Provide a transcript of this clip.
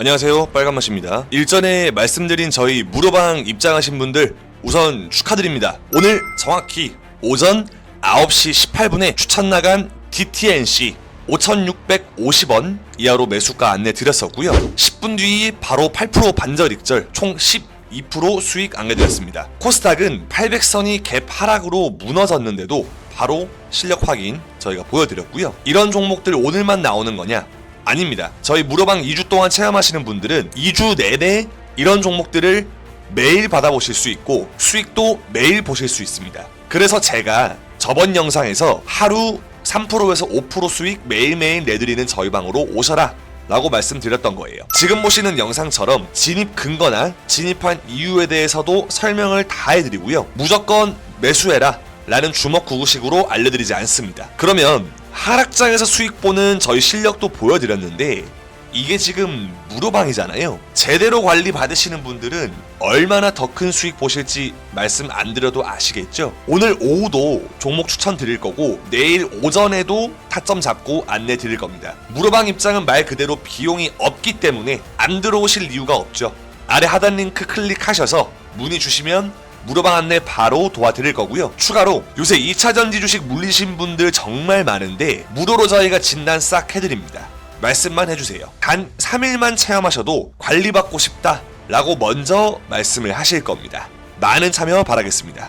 안녕하세요. 빨간맛입니다. 일전에 말씀드린 저희 무료방 입장하신 분들 우선 축하드립니다. 오늘 정확히 오전 9시 18분에 추천 나간 DTNC 5,650원 이하로 매수가 안내 드렸었고요. 10분 뒤 바로 8% 반절 익절 총 12% 수익 안내드렸습니다. 코스닥은 800선이 갭 하락으로 무너졌는데도 바로 실력 확인 저희가 보여드렸고요. 이런 종목들 오늘만 나오는 거냐 아닙니다. 저희 무료방 2주 동안 체험하시는 분들은 2주 내내 이런 종목들을 매일 받아보실 수 있고 수익도 매일 보실 수 있습니다. 그래서 제가 저번 영상에서 하루 3%에서 5% 수익 매일매일 내드리는 저희 방으로 오셔라 라고 말씀드렸던 거예요. 지금 보시는 영상처럼 진입 근거나 진입한 이유에 대해서도 설명을 다 해드리고요. 무조건 매수해라 라는 주먹구구식으로 알려드리지 않습니다. 그러면 하락장에서 수익 보는 저희 실력도 보여드렸는데 이게 지금 무료방이잖아요. 제대로 관리 받으시는 분들은 얼마나 더 큰 수익 보실지 말씀 안 드려도 아시겠죠? 오늘 오후도 종목 추천 드릴 거고 내일 오전에도 타점 잡고 안내 드릴 겁니다. 무료방 입장은 말 그대로 비용이 없기 때문에 안 들어오실 이유가 없죠. 아래 하단 링크 클릭하셔서 문의 주시면 무료방 안내 바로 도와드릴 거고요. 추가로 요새 2차 전지 주식 물리신 분들 정말 많은데 무료로 저희가 진단 싹 해드립니다. 말씀만 해주세요. 단 3일만 체험하셔도 관리받고 싶다 라고 먼저 말씀을 하실 겁니다. 많은 참여 바라겠습니다.